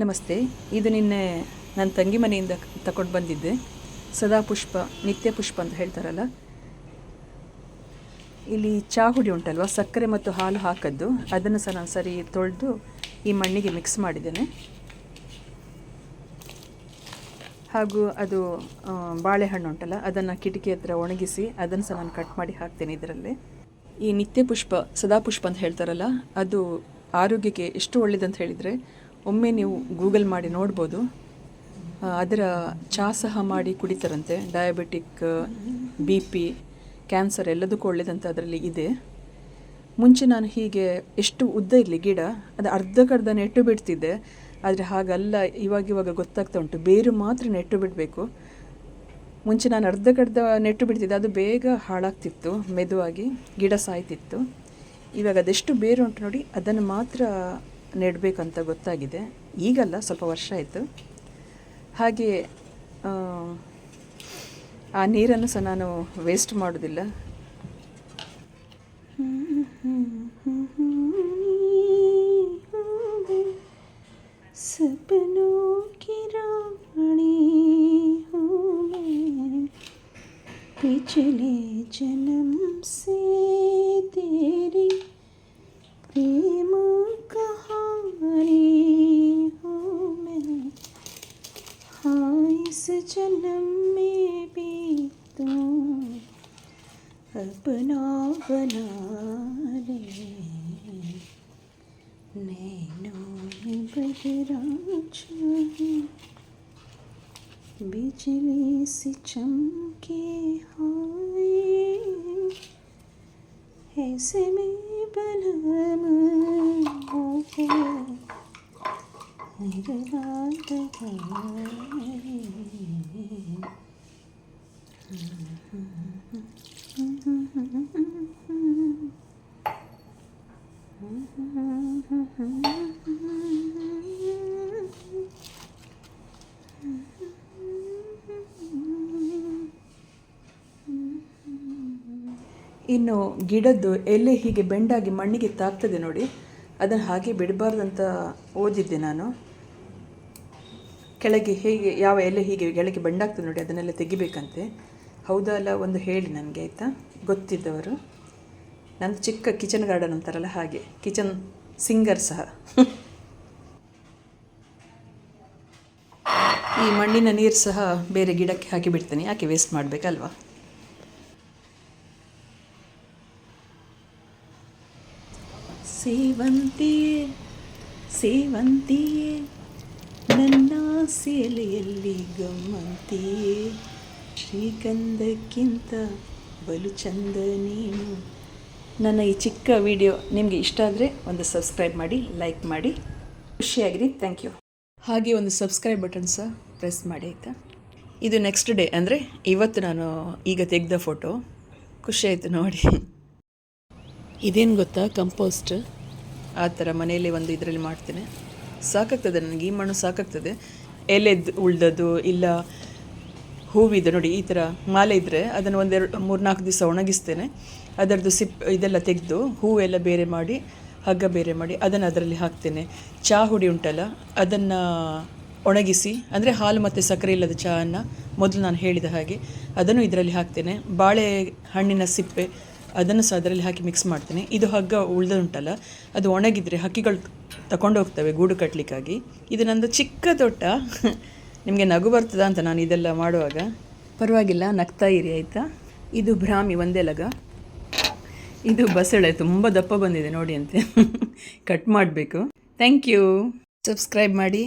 ನಮಸ್ತೆ, ಇದು ನಿನ್ನೆ ನನ್ನ ತಂಗಿ ಮನೆಯಿಂದ ತಗೊಂಡು ಬಂದಿದ್ದೆ. ಸದಾ ಪುಷ್ಪ, ನಿತ್ಯ ಪುಷ್ಪ ಅಂತ ಹೇಳ್ತಾರಲ್ಲ? ಇಲ್ಲಿ ಚಹಾ ಹುಡಿ ಉಂಟಲ್ವ? ಸಕ್ಕರೆ ಮತ್ತು ಹಾಲು ಹಾಕದ್ದು. ಅದನ್ನು ಸಹ ನಾನು ಸರಿ ತೊಳೆದು ಈ ಮಣ್ಣಿಗೆ ಮಿಕ್ಸ್ ಮಾಡಿದ್ದೇನೆ. ಹಾಗೂ ಅದು ಬಾಳೆಹಣ್ಣು ಉಂಟಲ್ಲ, ಅದನ್ನು ಕಿಟಕಿ ಹತ್ರ ಒಣಗಿಸಿ ಅದನ್ನು ಸಹ ನಾನು ಕಟ್ ಮಾಡಿ ಹಾಕ್ತೇನೆ ಇದರಲ್ಲಿ. ಈ ನಿತ್ಯ ಪುಷ್ಪ, ಸದಾ ಪುಷ್ಪ ಅಂತ ಹೇಳ್ತಾರಲ್ಲ, ಅದು ಆರೋಗ್ಯಕ್ಕೆ ಎಷ್ಟು ಒಳ್ಳೆಯದಂತ ಹೇಳಿದರೆ ಒಮ್ಮೆ ನೀವು ಗೂಗಲ್ ಮಾಡಿ ನೋಡ್ಬೋದು. ಅದರ ಚಾ ಸಹ ಮಾಡಿ ಕುಡಿತಾರಂತೆ. ಡಯಾಬಿಟಿಕ್ ಬಿ ಪಿ ಕ್ಯಾನ್ಸರ್ ಎಲ್ಲದಕ್ಕೂ ಒಳ್ಳೆಯದಂತ ಅದರಲ್ಲಿ ಇದೆ. ಮುಂಚೆ ನಾನು ಹೀಗೆ ಎಷ್ಟು ಉದ್ದ ಇರಲಿ ಗಿಡ, ಅದು ಅರ್ಧಕ್ಕರ್ಧ ನೆಟ್ಟು ಬಿಡ್ತಿದ್ದೆ. ಆದರೆ ಹಾಗಲ್ಲ, ಇವಾಗ ಇವಾಗ ಗೊತ್ತಾಗ್ತಾ ಉಂಟು. ಬೇರು ಮಾತ್ರ ನೆಟ್ಟು ಬಿಡಬೇಕು. ಮುಂಚೆ ನಾನು ಅರ್ಧಕ್ಕರ್ಧ ನೆಟ್ಟು ಬಿಡ್ತಿದ್ದೆ. ಅದು ಬೇಗ ಹಾಳಾಗ್ತಿತ್ತು, ಮೆದುವಾಗಿ ಗಿಡ ಸಾಯ್ತಿತ್ತು. ಇವಾಗ ಅದೆಷ್ಟು ಬೇರು ಉಂಟು ನೋಡಿ, ಅದನ್ನು ಮಾತ್ರ ನೆಡಬೇಕಂತ ಗೊತ್ತಾಗಿದೆ ಈಗಲ್ಲ ಸ್ವಲ್ಪ ವರ್ಷ ಆಯಿತು ಹಾಗೆ ಆ, ಆ ನೀರನ್ನು ಸಹ ನಾನು ವೇಸ್ಟ್ ಮಾಡೋದಿಲ್ಲ सपनों की रानी हूँ मैं पिछले जन्म से तेरी अपना बना ले नैनों में बदरा छाए बिजली से चमके हाय ऐसे में बलम हो मेरे बात ಇನ್ನು ಗಿಡದ್ದು ಎಲೆ ಹೀಗೆ ಬೆಂಡಾಗಿ ಮಣ್ಣಿಗೆ ತಾಗ್ತದೆ ನೋಡಿ. ಅದನ್ನು ಹಾಗೆ ಬಿಡಬಾರ್ದಂತ ಓದಿದ್ದೆ ನಾನು. ಕೆಳಗೆ ಹೇಗೆ ಯಾವ ಎಲೆ ಹೀಗೆ ಕೆಳಗೆ ಬೆಂಡಾಗ್ತದೆ ನೋಡಿ, ಅದನ್ನೆಲ್ಲ ತೆಗಿಬೇಕಂತೆ. ಹೌದಾ ಅಲ್ಲ ಒಂದು ಹೇಳಿ ನನಗೆ, ಆಯಿತಾ? ಗೊತ್ತಿದ್ದವರು. ನಂದು ಚಿಕ್ಕ ಕಿಚನ್ ಗಾರ್ಡನ್ ಅಂತಾರಲ್ಲ ಹಾಗೆ, ಕಿಚನ್ ಸಿಂಗರ್ ಸಹ. ಈ ಮಣ್ಣಿನ ನೀರು ಸಹ ಬೇರೆ ಗಿಡಕ್ಕೆ ಹಾಕಿ ಬಿಡ್ತೀನಿ, ಯಾಕೆ ವೇಸ್ಟ್ ಮಾಡಬೇಕಲ್ವಾ? ಸೇವಂತಿಯೇ ಸೇವಂತಿಯೇ, ನನ್ನ ಸೇಲೆಯಲ್ಲಿ ಗಮ್ಮಂತಿಯೇ. ಶ್ರೀಗಂಧಕ್ಕಿಂತ ಬಲು ಚಂದ ನೀನು. ನನ್ನ ಈ ಚಿಕ್ಕ ವಿಡಿಯೋ ನಿಮಗೆ ಇಷ್ಟ ಆದರೆ ಒಂದು ಸಬ್ಸ್ಕ್ರೈಬ್ ಮಾಡಿ, ಲೈಕ್ ಮಾಡಿ. ಖುಷಿಯಾಗಿರಿ. Thank you. ಹಾಗೆ ಒಂದು ಸಬ್ಸ್ಕ್ರೈಬ್ ಬಟನ್ ಸಹ ಪ್ರೆಸ್ ಮಾಡಿ ಆಯಿತಾ? ಇದು ನೆಕ್ಸ್ಟ್ ಡೇ ಅಂದರೆ ಇವತ್ತು ನಾನು ಈಗ ತೆಗೆದ ಫೋಟೋ ಖುಷಿ ಆಯಿತು ನೋಡಿ. ಇದೇನು ಗೊತ್ತಾ? ಕಂಪೋಸ್ಟ್ ಆ ಥರ ಮನೆಯಲ್ಲಿ ಒಂದು ಇದರಲ್ಲಿ ಮಾಡ್ತೇನೆ. ಸಾಕಾಗ್ತದೆ ನನಗೆ, ಈ ಮಣ್ಣು ಸಾಕಾಗ್ತದೆ. ಎಲೆದ್ದು ಉಳ್ದದ್ದು, ಇಲ್ಲ ಹೂವಿದೆ ನೋಡಿ, ಈ ಥರ ಮಾಲೆ ಇದ್ದರೆ ಅದನ್ನು ಒಂದೆರಡು ಮೂರು ನಾಲ್ಕು ದಿವಸ ಒಣಗಿಸ್ತೇನೆ. ಅದರದ್ದು ಸಿಪ್, ಇದೆಲ್ಲ ತೆಗೆದು ಹೂವೆಲ್ಲ ಬೇರೆ ಮಾಡಿ, ಹಗ್ಗ ಬೇರೆ ಮಾಡಿ ಅದನ್ನು ಅದರಲ್ಲಿ ಹಾಕ್ತೇನೆ. ಚಹಾ ಹುಡಿ ಉಂಟಲ್ಲ, ಅದನ್ನು ಒಣಗಿಸಿ, ಅಂದರೆ ಹಾಲು ಮತ್ತು ಸಕ್ಕರೆ ಇಲ್ಲದ ಚಹಾವನ್ನು ಮೊದಲು ನಾನು ಹೇಳಿದ ಹಾಗೆ ಅದನ್ನು ಇದರಲ್ಲಿ ಹಾಕ್ತೇನೆ. ಬಾಳೆ ಹಣ್ಣಿನ ಸಿಪ್ಪೆ ಅದನ್ನು ಸಹ ಅದರಲ್ಲಿ ಹಾಕಿ ಮಿಕ್ಸ್ ಮಾಡ್ತೇನೆ. ಇದು ಹಗ್ಗ ಉಳ್ದುಂಟಲ್ಲ ಅದು ಒಣಗಿದರೆ ಹಕ್ಕಿಗಳು ತಗೊಂಡೋಗ್ತವೆ ಗೂಡು ಕಟ್ಟಲಿಕ್ಕಾಗಿ ಇದು ನಂದು ಚಿಕ್ಕ ತೋಟ ನಿಮಗೆ ನಗು ಬರ್ತದ ಅಂತ ನಾನು ಇದೆಲ್ಲ ಮಾಡುವಾಗ? ಪರವಾಗಿಲ್ಲ, ನಗ್ತಾ ಇರಿ, ಆಯಿತಾ? ಇದು ಭ್ರಾಮಿ, ಒಂದೇ ಲಗ. ಇದು ಬಸಳೆ, ತುಂಬ ದಪ್ಪ ಬಂದಿದೆ ನೋಡಿ ಅಂತೆ. ಕಟ್ ಮಾಡಬೇಕು. ಥ್ಯಾಂಕ್ ಯು ಸಬ್ಸ್ಕ್ರೈಬ್ ಮಾಡಿ.